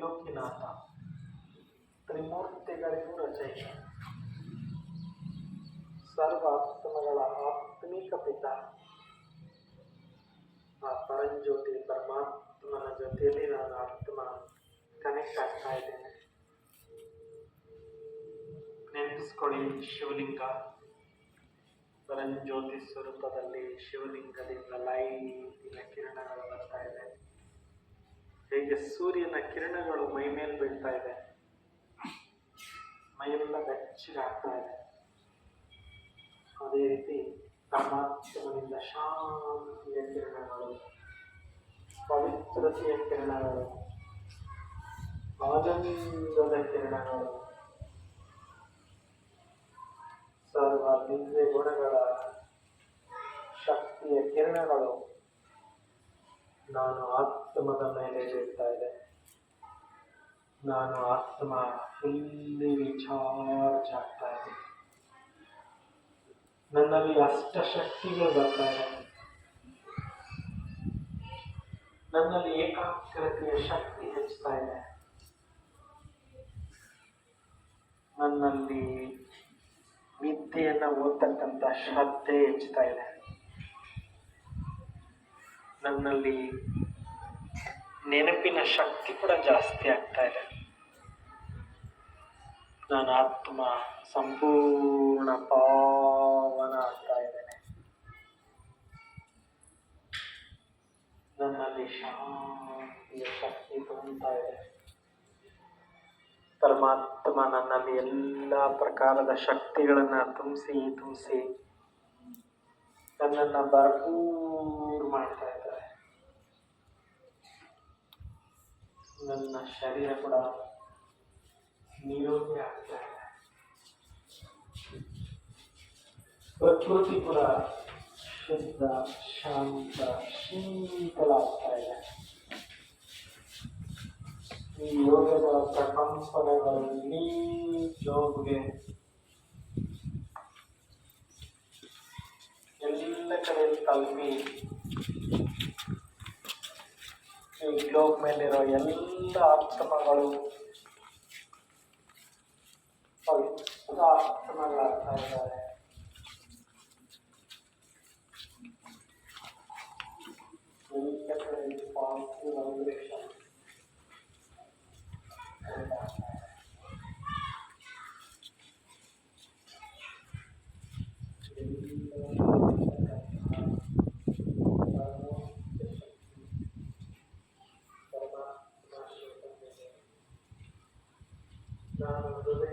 ತ್ರಿಲೋಕಿನಾಥ ತ್ರಿಮೂರ್ತಿಗಳಿಗೂ ರಚಯಿತ ಸರ್ವ ಆತ್ಮಗಳ ಆತ್ಮಿಕ ಪಿತ ಆ ಪರಂಜ್ಯೋತಿ ಪರಮಾತ್ಮನ ಜೊತೆಯಲ್ಲಿ ನಾನು ಆತ್ಮ ಕನೆಕ್ಟ್ ಆಗ್ತಾ ಇದ್ದೇನೆ ನೆನಪಿಸ್ಕೊಳ್ಳಿ ಶಿವಲಿಂಗ ಪರಂಜ್ಯೋತಿ ಸ್ವರೂಪದಲ್ಲಿ ಶಿವಲಿಂಗದಿಂದ ಲೈಟಿನ ಕಿರಣಗಳು ಬರ್ತಾ ಇದೆ ಹೇಗೆ ಸೂರ್ಯನ ಕಿರಣಗಳು ಮೈ ಮೇಲೆ ಬೀಳ್ತಾ ಇದೆ. ಮೈಯೆಲ್ಲ ಬೆಚ್ಚಗಾಗ್ತಾ ಇದೆ. ಅದೇ ರೀತಿ ಪರಮಾತ್ಮನಿಂದ ಶಾಂತಿಯ ಕಿರಣಗಳು, ಪವಿತ್ರತೆಯ ಕಿರಣಗಳು, ಆನಂದದ ಕಿರಣಗಳು, ಸರ್ವ ದಿವ್ಯ ಗುಣಗಳ ಶಕ್ತಿಯ ಕಿರಣಗಳು. ನಾನು ಆತ್ಮದ ಮೇಲೆ ಬೀಳ್ತಾ ಇದೆ. ನಾನು ಆತ್ಮ ಫುಲ್ಲಿ ರಿಚಾರ್ಜ್ ಆಗ್ತಾ ಇದೆ. ನನ್ನಲ್ಲಿ ಅಷ್ಟ ಶಕ್ತಿಗಳು ಬರ್ತಾ ಇದೆ. ನನ್ನಲ್ಲಿ ಏಕಾಗ್ರತೆಯ ಶಕ್ತಿ ಹೆಚ್ಚುತ್ತಾ ಇದೆ. ನನ್ನಲ್ಲಿ ವಿದ್ಯೆಯನ್ನು ಓದ್ತಕ್ಕಂಥ ಶ್ರದ್ಧೆ ಹೆಚ್ಚುತ್ತಾ ಇದೆ. ನನ್ನಲ್ಲಿ ನೆನಪಿನ ಶಕ್ತಿ ಕೂಡ ಜಾಸ್ತಿ ಆಗ್ತಾ ಇದೆ. ನಾನು ಆತ್ಮ ಸಂಪೂರ್ಣ ಪಾವನ ಆಗ್ತಾ ಇದ್ದೇನೆ. ನನ್ನಲ್ಲಿ ಶಾಂತಿಯ ಶಕ್ತಿ ತುಂಬುತ್ತಾ ಇದೆ. ಪರಮಾತ್ಮ ನನ್ನಲ್ಲಿ ಎಲ್ಲ ಪ್ರಕಾರದ ಶಕ್ತಿಗಳನ್ನು ತುಂಬಿಸಿ ತುಂಬಿಸಿ ನನ್ನನ್ನು ಭರ್ಪೂರ್ ನನ್ನ ಶರೀರ ಕೂಡ ನಿರೋಗಿ ಆಗ್ತಾ ಇದೆ ಪ್ರಕೃತಿ ಕೂಡ ಶುದ್ಧ ಶಾಂತ ಶೀತಲ ಆಗ್ತಾ ಇದೆ ಈ ಯೋಗದ ಪ್ರಕಂಪನಗಳು ಇಡೀ ಜೋಬ್ಗೆ ಎಲ್ಲ ಕಡೆ ತಲುಪಿ ಈ ಗ್ಲೋಬ್ ಮೇಲಿರೋ ಎಲ್ಲ ಆತ್ಮಗಳು ಪವಿತ್ರ ಆತ್ಮಗಳಾಗ್ತಾ ಇದ್ದಾರೆ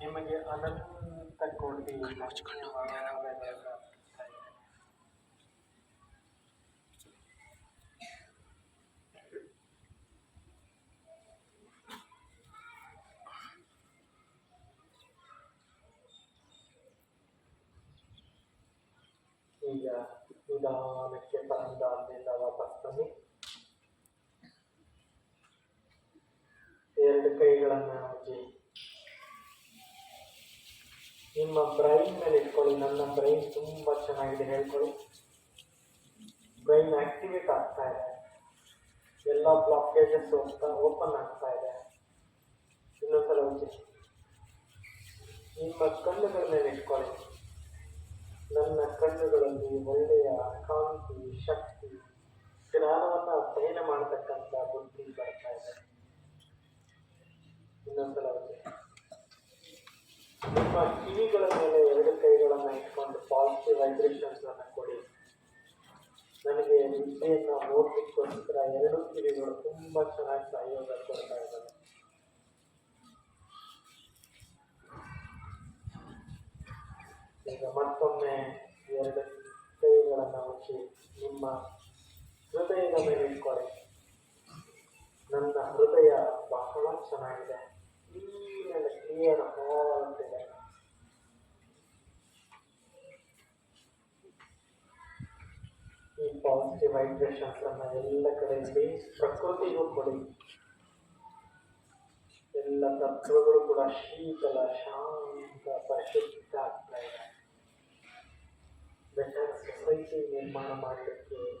ನಿಮಗೆ ಅನಂತ ಕೋಟಿ ಧನ್ಯವಾದಗಳನ್ನು ಅರ್ಪಿಸ್ತಾ ಇದ್ದೇನೆ. ಈಗ ನಿಧಾನಕ್ಕೆ ಪರಂದಾದಿಂದ ವಾಪಸ್ ಬನ್ನಿ ಎರಡು ಕೈಗಳನ್ನು ಬ್ರೈನ್ ಮೇಲೆ ಇಟ್ಕೊಳ್ಳಿ, ನನ್ನ ಬ್ರೈನ್ ತುಂಬ ಚೆನ್ನಾಗಿದೆ, ಹೇಳ್ಕೊಳ್ಳಿ. ಬ್ರೈನ್ ಆಕ್ಟಿವೇಟ್ ಆಗ್ತಾ ಇದೆ. ಎಲ್ಲ ಬ್ಲಾಕೇಜಸ್ ಹೋಗ್ತಾ ಓಪನ್ ಆಗ್ತಾ ಇದೆ. ಇನ್ನೊಂದ್ಸಲ ಉಜ್ಜಿ ನಿಮ್ಮ ಕಣ್ಣುಗಳ ಮೇಲೆ ಇಟ್ಕೊಳ್ಳಿ. ನನ್ನ ಕಣ್ಣುಗಳಲ್ಲಿ ಒಳ್ಳೆಯ ಕಾಂತಿ, ಶಕ್ತಿ, ಜ್ಞಾನವನ್ನು ಅಧ್ಯಯನ ಮಾಡತಕ್ಕಂಥ ಬುದ್ಧಿ ಬರ್ತಾ ಇದೆ. ಇನ್ನೊಂದ್ಸಲ ಉಜ್ಜಿ ನಿಮ್ಮ ಕಿವಿಗಳ ಮೇಲೆ ಎರಡು ಕೈಗಳನ್ನು ಇಟ್ಕೊಂಡು ಪಾಸಿಟಿವ್ ವೈಬ್ರೇಷನ್ಸ್ ಅನ್ನು ಕೊಡಿ. ನನಗೆ ವಿದ್ಯೆಯನ್ನು ಓದಲಿಕ್ಕೋಸ್ಕರ ಎರಡು ಕಿವಿಗಳು ತುಂಬ ಚೆನ್ನಾಗಿ ಸಹಯೋಗ ಕೊಡ್ತಾ ಇದ್ದಾವೆ. ಈಗ ಮತ್ತೊಮ್ಮೆ ಎರಡು ಕೈಗಳನ್ನು ಮುಚ್ಚಿ ನಿಮ್ಮ ಹೃದಯದ ಮೇಲೆ ಇಟ್ಕೊಳ್ಳಿ. ನನ್ನ ಹೃದಯ ಬಹಳ ಚೆನ್ನಾಗಿದೆ. ಕ್ಲಿಯರ್ ಕ್ಲಿಯರ್ ಪಾಸಿಟಿವ್ ವೈಬ್ರೇಷನ್ಸ್ ಎಲ್ಲ ಕಡೆ ಇಡಿ ಪ್ರಕೃತಿಗೂ ಕೊಡಿ. ಎಲ್ಲ ತತ್ವಗಳು ಕೂಡ ಶೀತಲ, ಶಾಂತ, ಪರಿಶುದ್ಧ ಆಗ್ತಾ ಇದೆ. ಬೆಟರ್ ಸೊಸೈಟಿ ನಿರ್ಮಾಣ ಮಾಡಲಿಕ್ಕೆ